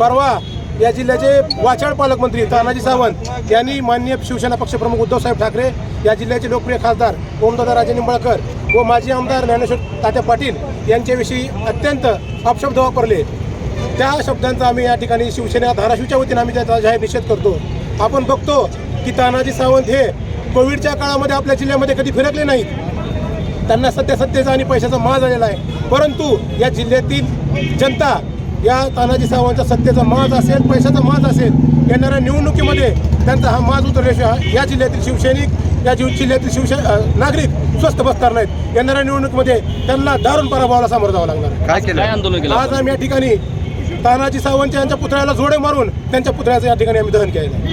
परवा या जिल्ह्याचे वाचाळ पालकमंत्री तानाजी सावंत यांनी माननीय शिवसेना पक्षप्रमुख उद्धवसाहेब ठाकरे या जिल्ह्याचे लोकप्रिय खासदार ओमदादा राजे निंबाळकर व माजी आमदार ज्ञानेश्वर तात्या पाटील यांच्याविषयी अत्यंत अपशब्द वापरले. त्या शब्दांचा आम्ही या ठिकाणी शिवसेना धाराशिवच्या वतीने आम्ही त्याचा जाहीर निषेध करतो. आपण बघतो की तानाजी सावंत हे कोविडच्या काळामध्ये आपल्या जिल्ह्यामध्ये कधी फिरकले नाहीत. त्यांना सत्यसत्तेचा आणि पैशाचा माज आलेला आहे. परंतु या जिल्ह्यातील जनता या तानाजी सावंतच्या सत्तेचा माज असेल पैशाचा माज असेल येणाऱ्या निवडणुकीमध्ये त्यांचा हा माज उतरल्याशिवाय या जिल्ह्यातील शिवसैनिक या जिव- जिल्ह्यातील शिवसे नागरिक स्वस्थ बसणार नाहीत. येणाऱ्या निवडणुकीमध्ये त्यांना दारुण पराभवाला सामोरं जावं लागणार आहे. काय केलं? काय आंदोलन केलं? आज आम्ही या ठिकाणी तानाजी सावंत यांच्या पुतळ्याला जोडे मारून त्यांच्या पुतळ्याचं या ठिकाणी आम्ही दहन केलेलं आहे.